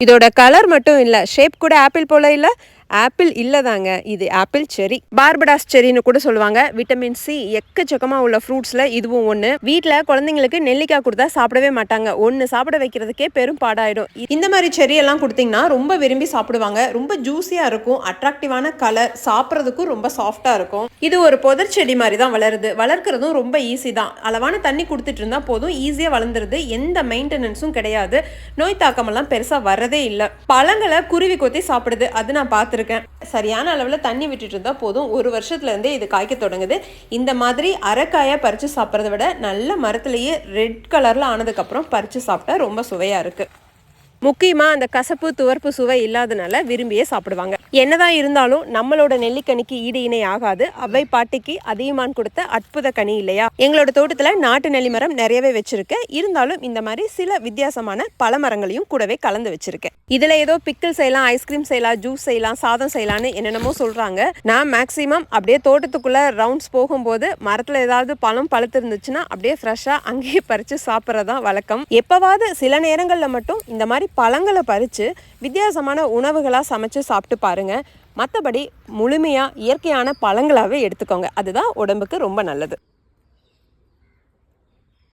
இதோட கலர் மட்டும் இல்ல ஷேப் கூட ஆப்பிள் போல இல்ல ஆப்பிள் இல்லைதாங்க இது ஆப்பிள் செரி. பார்படாஸ் செரின்னு கூட சொல்லுவாங்க. விட்டமின் சி எக்கச்சக்கமாக உள்ள ஃப்ரூட்ஸில் இதுவும் ஒன்று வீட்டில் குழந்தைங்களுக்கு நெல்லிக்காய் கொடுத்தா சாப்பிடவே மாட்டாங்க. ஒன்று சாப்பிட வைக்கிறதுக்கே பெரும் பாடாயிடும். இந்த மாதிரி செரியெல்லாம் கொடுத்தீங்கன்னா ரொம்ப விரும்பி சாப்பிடுவாங்க. ரொம்ப ஜூஸியாக இருக்கும். அட்ராக்டிவான கலர் சாப்பிட்றதுக்கும் ரொம்ப சாஃப்டாக இருக்கும். இது ஒரு புதர் செடி மாதிரி தான் வளருது. வளர்க்குறதும் ரொம்ப ஈஸி தான். அளவான தண்ணி கொடுத்துட்டு இருந்தால் போதும். ஈஸியாக வளர்ந்துருது. எந்த மெயின்டெனன்ஸும் கிடையாது. நோய் தாக்கமெல்லாம் பெருசாக வர்றதே இல்லை. பழங்களை குருவி கொத்தி சாப்பிடுது. அது நான் பார்த்துருக்கேன் சரியான அளவில் தண்ணி விட்டுட்டு இருந்தால் போதும். ஒரு வருஷத்துல இருந்தே இது காய்க்க தொடங்குது. இந்த மாதிரி அரைக்காயை பறித்து சாப்பிட்றத விட நல்ல மரத்துலேயே ரெட் கலரில் ஆனதுக்கப்புறம் பறித்து சாப்பிட்டா ரொம்ப சுவையாக இருக்குது முக்கியமாக அந்த கசப்பு துவர்ப்பு சுவை இல்லாதனால விரும்பியே சாப்பிடுவாங்க. என்னதான் இருந்தாலும் நம்மளோட நெல்லிக்கனிக்கு ஈடு இணை ஆகாது. அவை பாட்டிக்கு அதிகமான் கொடுத்த அற்புத கனி இல்லையா? எங்களோட தோட்டத்தில் நாட்டு நெல்லி மரம் நிறையவே வச்சிருக்கேன் இருந்தாலும் இந்த மாதிரி சில வித்தியாசமான பல மரங்களையும் கூடவே கலந்து வச்சிருக்கேன். இதில் ஏதோ பிக்கிள் செய்யலாம் ஐஸ்கிரீம் செய்யலாம் ஜூஸ் செய்யலாம் சாதம் செய்யலாம்னு என்னென்னமோ சொல்கிறாங்க நான் மேக்ஸிமம் அப்படியே தோட்டத்துக்குள்ளே ரவுண்ட்ஸ் போகும்போது மரத்தில் ஏதாவது பழம் பழுத்து இருந்துச்சுன்னா அப்படியே ஃப்ரெஷ்ஷாக அங்கேயே பறித்து சாப்பிட்றதான் வழக்கம். எப்போவாவது சில நேரங்களில் மட்டும் இந்த மாதிரி பழங்களை பறித்து வித்தியாசமான உணவுகளாக சமைச்சு சாப்பிட்டு பாருங்கள் மற்றபடி முழுமையாக இயற்கையான பழங்களாகவே எடுத்துக்கோங்க. அதுதான் உடம்புக்கு ரொம்ப நல்லது.